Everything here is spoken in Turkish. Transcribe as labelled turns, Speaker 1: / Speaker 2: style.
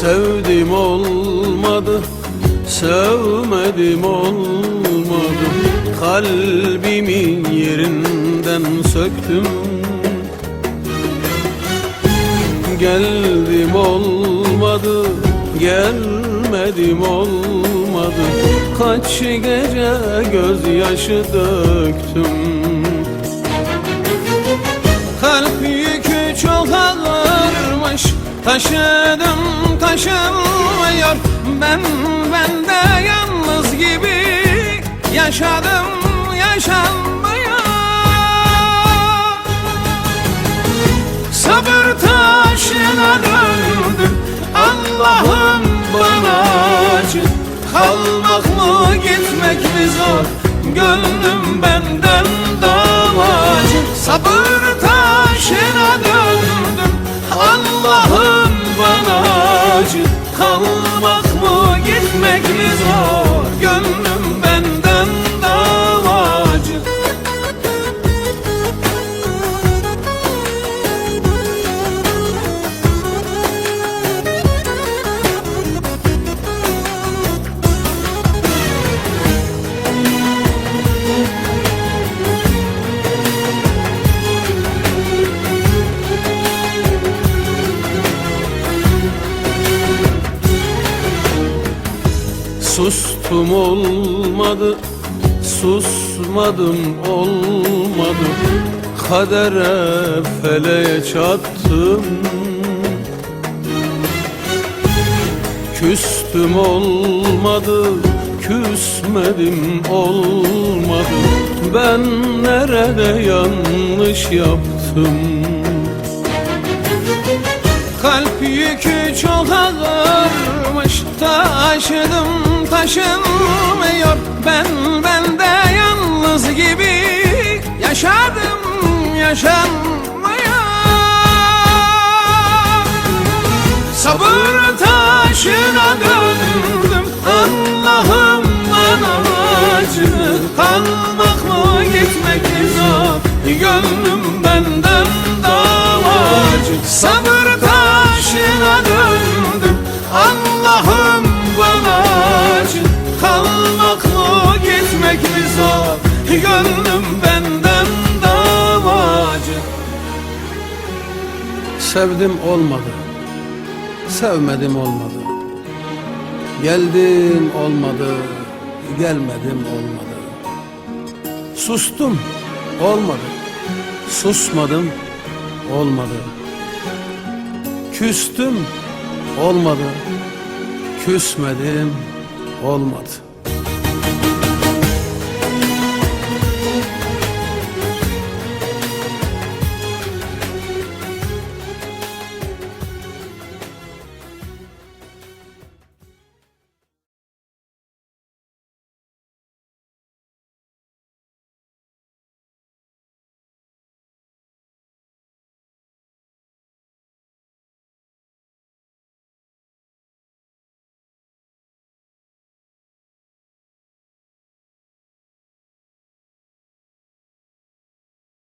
Speaker 1: Sevdim olmadı Sevmedim olmadı. Kalbimin yerinden söktüm. Geldim olmadı Gelmedim olmadı. Kaç gece gözyaşı döktüm. Kalp yükü çok ağırmış Taşıdım taşınmıyor Ben bende yalnız gibi Yaşadım yaşanmıyor. Sabır taşına döndüm Allah'ım bana acı. Kalmak mı gitmek mi zor? Gönlüm benden davacı Sabır taşına Sustum olmadı, susmadım olmadı. Kadere feleğe çattım. Küstüm olmadı, küsmedim olmadı. Ben nerede yanlış yaptım? Kalp yükü çok ağırmış Taşıdım taşınmıyor Ben bende yalnız gibi Yaşadım yaşanmıyor Sabır taşına döndüm Allah'ım bana acı. Kalmak mı gitmek mi zor? Gönlüm benden davacı Sabır Sevdim olmadı. Sevmedim olmadı. Geldim olmadı Gelmedim olmadı. Sustum olmadı. Susmadım olmadı. Küstüm olmadı. Küsmedim olmadı